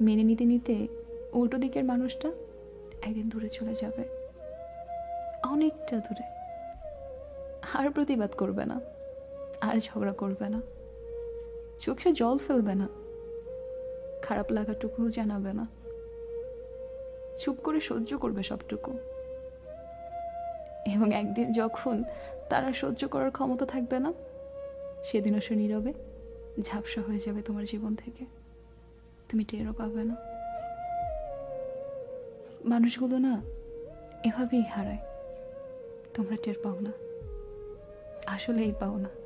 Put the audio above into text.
মেনে নিতে নিতে উল্টো দিকের মানুষটা একদিন দূরে চলে যাবে। অনেকটা দূরে। আর প্রতিবাদ করবে না, আর ঝগড়া করবে না। চোখে জল ফেলবে না, খারাপ লাগাটুকুও জানাবে না। চুপ করে সহ্য করবে সবটুকু। এবং একদিন যখন তারা সহ্য করার ক্ষমতা থাকবে না, সেদিনও সে নীরবে, ঝাপসা হয়ে যাবে তোমার জীবন থেকে। তুমি টেরও পাবে না। মানুষগুলো না এভাবেই হারায়। তোমরা টের পাও না। আসলেই পাও না।